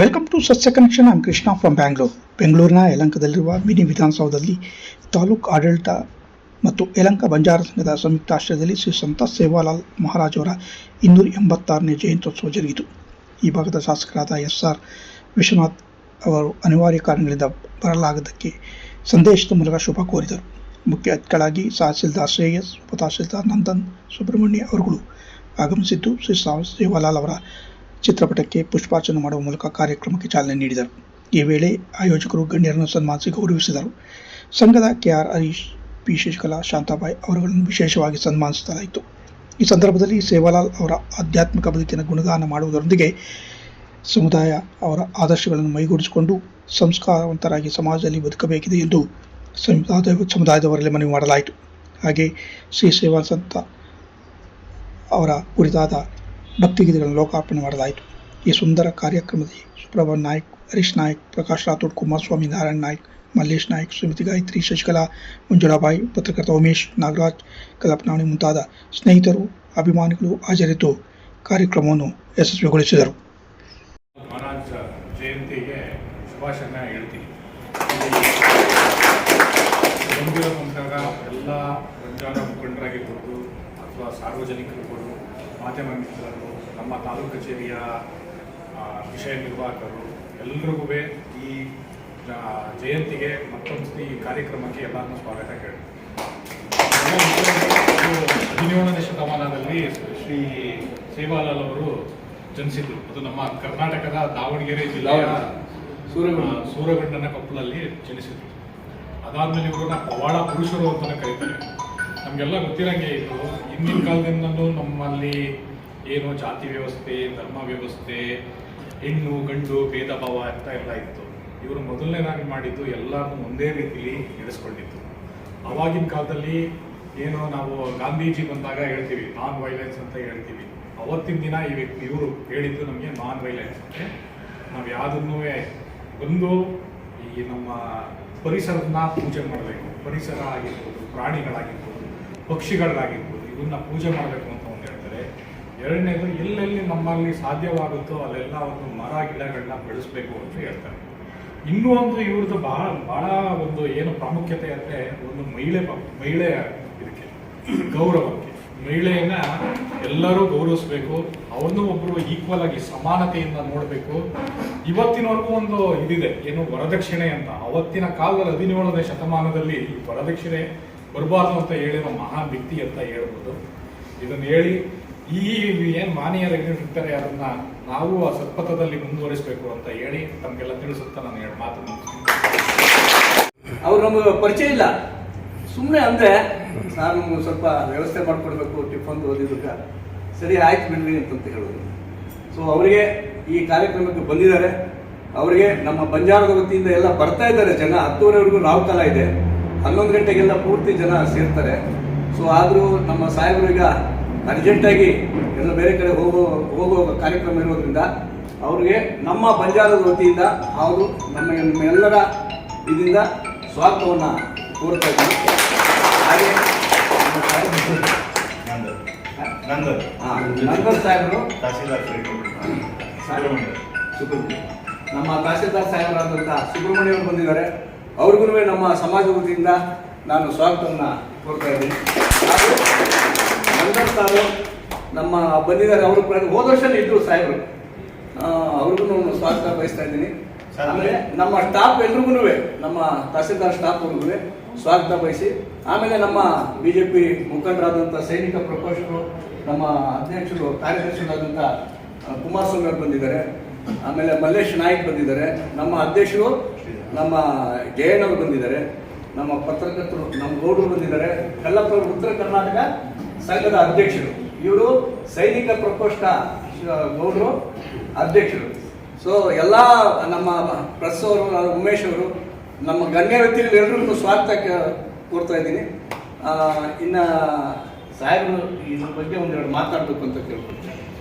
Welcome to Sasya connection am Krishna from Bangalore ಬೆಂಗಳೂರಿನ ಯಲಂಕದಲ್ಲಿರುವ mini ವಿಧಾನಸೌಧದಲ್ಲಿ ತಾಲೂಕು ಆಡಳಿತ ಮತ್ತು ಯಲಂಕ ಬಂಜಾರ ಸಂಘದ ಸಂಯುಕ್ತ ಆಶ್ರಯದಲ್ಲಿ ಶ್ರೀ ಸಂತ ಸೇವಾಲಾಲ್ ಮಹಾರಾಜವರ ಇನ್ನೂರ ಎಂಬತ್ತಾರನೇ ಜಯಂತ್ಯೋತ್ಸವ ಜರುಗಿತು. ಈ ಭಾಗದ ಶಾಸಕರಾದ ಎಸ್ ಆರ್ ವಿಶ್ವನಾಥ್ ಅವರು ಅನಿವಾರ್ಯ ಕಾರಣಗಳಿಂದ ಬರಲಾಗದಕ್ಕೆ ಸಂದೇಶದ ಮೂಲಕ ಶುಭ ಕೋರಿದರು. ಮುಖ್ಯ ಅತಿಥಿಗಳಾಗಿ ತಹಸೀಲ್ದಾರ್ ಶ್ರೇಯಸ್ ಉಪ ತಹಸೀಲ್ದಾರ್ ನಂದನ್, ಸುಬ್ರಹ್ಮಣ್ಯ ಅವರುಗಳು ಆಗಮಿಸಿದ್ದು ಶ್ರೀ ಸೇವಾಲಾಲ್ ಅವರ ಚಿತ್ರಪಟಕ್ಕೆ ಪುಷ್ಪಾರ್ಚನೆ ಮಾಡುವ ಮೂಲಕ ಕಾರ್ಯಕ್ರಮಕ್ಕೆ ಚಾಲನೆ ನೀಡಿದರು. ಈ ವೇಳೆ ಆಯೋಜಕರು ಗಣ್ಯರನ್ನು ಸನ್ಮಾನಿಸಿ ಗೌರವಿಸಿದರು. ಸಂಘದ ಕೆಆರ್ ಹರೀಶ್, ಪಿ ಶಶಿಕಲಾ, ಶಾಂತಾಬಾಯಿ ಅವರುಗಳನ್ನು ವಿಶೇಷವಾಗಿ ಸನ್ಮಾನಿಸಲಾಯಿತು. ಈ ಸಂದರ್ಭದಲ್ಲಿ ಸೇವಾಲಾಲ್ ಅವರ ಆಧ್ಯಾತ್ಮಿಕ ಬದುಕಿನ ಗುಣಗಾನ ಮಾಡುವುದರೊಂದಿಗೆ ಸಮುದಾಯ ಅವರ ಆದರ್ಶಗಳನ್ನು ಮೈಗೂಡಿಸಿಕೊಂಡು ಸಂಸ್ಕಾರವಂತರಾಗಿ ಸಮಾಜದಲ್ಲಿ ಬದುಕಬೇಕಿದೆ ಎಂದು ಸಮುದಾಯ ಸಮುದಾಯದವರಲ್ಲಿ ಮನವಿ ಮಾಡಲಾಯಿತು. ಹಾಗೆ ಶ್ರೀ ಸೇವಾ ಸಂತ ಅವರ ಕುರಿತಾದ ಭಕ್ತಿಗೀತೆಗಳನ್ನು ಲೋಕಾರ್ಪಣೆ ಮಾಡಲಾಯಿತು. ಈ ಸುಂದರ ಕಾರ್ಯಕ್ರಮದಲ್ಲಿ ಸುಪ್ರಭಾ ನಾಯ್ಕ್, ಹರೀಶ್ ನಾಯ್ಕ್, ಪ್ರಕಾಶ್ ರಾಥೋಡ್, ಕುಮಾರಸ್ವಾಮಿ, ನಾರಾಯಣ್ ನಾಯ್ಕ್, ಮಲ್ಲೇಶ್ ನಾಯ್ಕ್, ಶ್ರೀಮತಿ ಗಾಯತ್ರಿ, ಶಶಿಕಲಾ, ಮಂಜುಳಾಬಾಯಿ, ಪತ್ರಕರ್ತ ಉಮೇಶ್, ನಾಗರಾಜ್ ಕಲ್ಪನಾಣಿ ಮುಂತಾದ ಸ್ನೇಹಿತರು, ಅಭಿಮಾನಿಗಳು ಹಾಜರಿದ್ದು ಕಾರ್ಯಕ್ರಮವನ್ನು ಯಶಸ್ವಿಗೊಳಿಸಿದರು. ಎಲ್ಲ ಅಥವಾ ಸಾರ್ವಜನಿಕರುಗಳು ಮಾಧ್ಯಮ ಮಿತ್ರರು ನಮ್ಮ ತಾಲೂಕು ಕಚೇರಿಯ ವಿಷಯ ನಿರ್ವಾಹಕರು ಎಲ್ರಿಗೂ ಈ ಜಯಂತಿಗೆ ಮತ್ತೊಂದು ಈ ಕಾರ್ಯಕ್ರಮಕ್ಕೆ ಎಲ್ಲರನ್ನೂ ಸ್ವಾಗತ ಕೇಳಿ ಹದಿನೇಳನೇ ಶತಮಾನದಲ್ಲಿ ಶ್ರೀ ಸೇವಾಲಾಲ್ ಅವರು ಜನಿಸಿದ್ರು. ಅದು ನಮ್ಮ ಕರ್ನಾಟಕದ ದಾವಣಗೆರೆ ಜಿಲ್ಲೆಯ ಸೂರ ಸೂರಗಂಡನ ಕಪ್ಪಲಲ್ಲಿ ಕೊಪ್ಪಲಲ್ಲಿ ಜನಿಸಿದ್ರು. ಅದಾದ್ಮೇಲೆ ಇವ್ರನ್ನ ಪವಾಡ ಪುರುಷರು ಅಂತ ಕರೀತಾರೆ. ನಮಗೆಲ್ಲ ಗೊತ್ತಿರಂಗೆ ಇದು. ಹಿಂದಿನ ಕಾಲದಿಂದಲೂ ನಮ್ಮಲ್ಲಿ ಏನು ಜಾತಿ ವ್ಯವಸ್ಥೆ, ಧರ್ಮ ವ್ಯವಸ್ಥೆ, ಹೆಣ್ಣು, ಗಂಡು, ಭೇದ ಭಾವ ಅಂತ ಎಲ್ಲ ಇತ್ತು. ಇವರು ಮೊದಲನೇದಾಗಿ ಮಾಡಿದ್ದು ಎಲ್ಲರನ್ನೂ ಒಂದೇ ರೀತಿಲಿ ನಡೆಸ್ಕೊಂಡಿತ್ತು. ಅವಾಗಿನ ಕಾಲದಲ್ಲಿ ಏನು ನಾವು ಗಾಂಧೀಜಿ ಬಂದಾಗ ಹೇಳ್ತೀವಿ, ನಾನ್ ವೈಲೆನ್ಸ್ ಅಂತ ಹೇಳ್ತೀವಿ. ಅವತ್ತಿನ ದಿನ ಈ ವ್ಯಕ್ತಿ, ಇವರು ಹೇಳಿದ್ದು ನಮಗೆ ನಾನ್ ವೈಲೆನ್ಸ್ ಅಂತ. ನಾವು ಯಾವುದನ್ನೂ ಒಂದು ಈ ನಮ್ಮ ಪರಿಸರನ ಪೂಜೆ ಮಾಡಬೇಕು. ಪರಿಸರ ಆಗಿರ್ಬೋದು, ಪ್ರಾಣಿಗಳಾಗಿರ್ಬೋದು ಪಕ್ಷಿಗಳಾಗಿರ್ಬೋದು ಇದನ್ನ ಪೂಜೆ ಮಾಡಬೇಕು ಅಂತ ಒಂದು ಹೇಳ್ತಾರೆ. ಎರಡನೇದು, ಎಲ್ಲೆಲ್ಲಿ ನಮ್ಮಲ್ಲಿ ಸಾಧ್ಯವಾಗುತ್ತೋ ಅಲ್ಲೆಲ್ಲ ಒಂದು ಮರ ಗಿಡಗಳನ್ನ ಬೆಳೆಸಬೇಕು ಅಂತ ಹೇಳ್ತಾರೆ. ಇನ್ನೂ ಒಂದು ಇವ್ರದ್ದು ಬಹಳ ಬಹಳ ಒಂದು ಏನು ಪ್ರಾಮುಖ್ಯತೆ ಅಂದರೆ ಒಂದು ಮಹಿಳೆ ಪ- ಮಹಿಳೆ ಇದಕ್ಕೆ, ಗೌರವಕ್ಕೆ. ಮಹಿಳೆಯನ್ನ ಎಲ್ಲರೂ ಗೌರವಿಸ್ಬೇಕು, ಅವನು ಒಬ್ರು ಈಕ್ವಲ್ ಆಗಿ ಸಮಾನತೆಯಿಂದ ನೋಡಬೇಕು. ಇವತ್ತಿನವರೆಗೂ ಒಂದು ಇದಿದೆ, ಏನು ವರದಕ್ಷಿಣೆ ಅಂತ. ಅವತ್ತಿನ ಕಾಲದಲ್ಲಿ ಹದಿನೇಳನೇ ಶತಮಾನದಲ್ಲಿ ವರದಕ್ಷಿಣೆ ಬರಬಾರ್ದು ಅಂತ ಹೇಳಿರೋ ಮಹಾನ್ ವ್ಯಕ್ತಿ ಅಂತ ಹೇಳ್ಬೋದು. ಇದನ್ನು ಹೇಳಿ ಈ ಏನ್ ಮಾನೀಯರು ಇರ್ತಾರೆ ಯಾರನ್ನ ನಾವು ಆ ಸತ್ಪಥದಲ್ಲಿ ಮುಂದುವರಿಸಬೇಕು ಅಂತ ಹೇಳಿ ತಮಗೆಲ್ಲ ತಿಳಿಸುತ್ತಾ ನಾನು ಹೇಳಿ ಮಾತು. ಅವ್ರು ನಮಗೆ ಪರಿಚಯ ಇಲ್ಲ. ಸುಮ್ಮನೆ ಅಂದ್ರೆ ನಾನು ಸ್ವಲ್ಪ ವ್ಯವಸ್ಥೆ ಮಾಡಿಕೊಡ್ಬೇಕು, ಟಿಫನ್ ಓದಿದಾಗ ಸರಿ, ಆಯ್ತು ಬಿಡ್ರಿ ಅಂತಂತ ಹೇಳೋದು. ಸೊ ಅವರಿಗೆ ಈ ಕಾರ್ಯಕ್ರಮಕ್ಕೆ ಬಂದಿದ್ದಾರೆ. ಅವರಿಗೆ ನಮ್ಮ ಬಂಜಾರದ ವತಿಯಿಂದ ಎಲ್ಲ ಬರ್ತಾ ಇದ್ದಾರೆ ಜನ. ಹತ್ತುವರೆವರೆಗೂ ನಾವು ಕಾಲ ಇದೆ. ಹನ್ನೊಂದು ಗಂಟೆಗೆಲ್ಲ ಪೂರ್ತಿ ಜನ ಸೇರ್ತಾರೆ. ಸೊ ಆದರೂ ನಮ್ಮ ಸಾಹೇಬರು ಈಗ ಅರ್ಜೆಂಟಾಗಿ ಎಲ್ಲ ಬೇರೆ ಕಡೆ ಹೋಗೋ ಹೋಗೋ ಕಾರ್ಯಕ್ರಮ ಇರೋದ್ರಿಂದ ಅವ್ರಿಗೆ ನಮ್ಮ ಬಂಜಾರದ ವತಿಯಿಂದ ಅವರು ನಮ್ಮ ನಮ್ಮೆಲ್ಲರ ಇದರಿಂದ ಸ್ವಾಗತವನ್ನು ಕೋರ್ತಾ ಹಾಗೆ ನಮ್ಮ ಸಾಹೇಬರು. ನಂದನ್ ಸುಬ್ರಹ್ಮಣ್ಯ. ನಮ್ಮ ತಹಸೀಲ್ದಾರ್ ಸಾಹೇಬರಾದಂಥ ಸುಬ್ರಹ್ಮಣ್ಯವರು ಬಂದಿದ್ದಾರೆ. ಅವ್ರಿಗೂ ನಮ್ಮ ಸಮಾಜ ವತಿಯಿಂದ ನಾನು ಸ್ವಾಗತವನ್ನು ಕೋರ್ತಾ ಇದ್ದೀನಿ. ನಂದನ್ ಸಾರು ನಮ್ಮ ಬಂದಿದ್ದಾರೆ ಅವರು ಹೋದ ವರ್ಷ ಇದ್ರು ಸಾಹೇಬರು. ಅವ್ರಿಗೂ ಸ್ವಾಗತ ಬಯಸ್ತಾ ಇದ್ದೀನಿ. ಆಮೇಲೆ ನಮ್ಮ ಸ್ಟಾಫ್ ಎಲ್ರಿಗೂ ನಮ್ಮ ತಹಸೀಲ್ದಾರ್ ಸ್ಟಾಫ್ ಅವ್ರಿಗೂ ಸ್ವಾಗತ ಬಯಸಿ ಆಮೇಲೆ ನಮ್ಮ ಬಿಜೆಪಿ ಮುಖಂಡರಾದಂಥ ಸೈನಿಕ ಪ್ರಕೋಷ್ಠರು ನಮ್ಮ ಅಧ್ಯಕ್ಷರು ಕಾರ್ಯದರ್ಶಿಗಳಾದಂಥ ಕುಮಾರಸ್ವಾಮಿ ಅವರು ಬಂದಿದ್ದಾರೆ. ಆಮೇಲೆ ಮಲ್ಲೇಶ್ ನಾಯಕ್ ಬಂದಿದ್ದಾರೆ. ನಮ್ಮ ಅಧ್ಯಕ್ಷರು, ನಮ್ಮ ಜಯನವರು ಬಂದಿದ್ದಾರೆ. ನಮ್ಮ ಪತ್ರಕರ್ತರು, ನಮ್ಮ ಗೌಡರು ಬಂದಿದ್ದಾರೆ. ಕಲ್ಲಪ್ಪ ಉತ್ತರ ಕರ್ನಾಟಕ ಸಂಘದ ಅಧ್ಯಕ್ಷರು. ಇವರು ಸೈನಿಕ ಪ್ರಕೋಷ್ಠ ಗೌಡರು ಅಧ್ಯಕ್ಷರು. ಸೊ ಎಲ್ಲ ನಮ್ಮ ಪ್ರೆಸ್ ಅವರು, ಉಮೇಶ್ ಅವರು, ನಮ್ಮ ಗಣ್ಯ ವ್ಯಕ್ತಿಗಳು ಎಲ್ಲರಿಗೂ ಸ್ವಾಗತ ಕ- ಕೋರ್ತಾ ಇದ್ದೀನಿ. ಇನ್ನ ಸಾಹೇಬರು ಇದ್ರ ಬಗ್ಗೆ ಒಂದೆರಡು ಮಾತಾಡಬೇಕು ಅಂತ ಕೇಳ್ಕೊಳ್ತೀನಿ.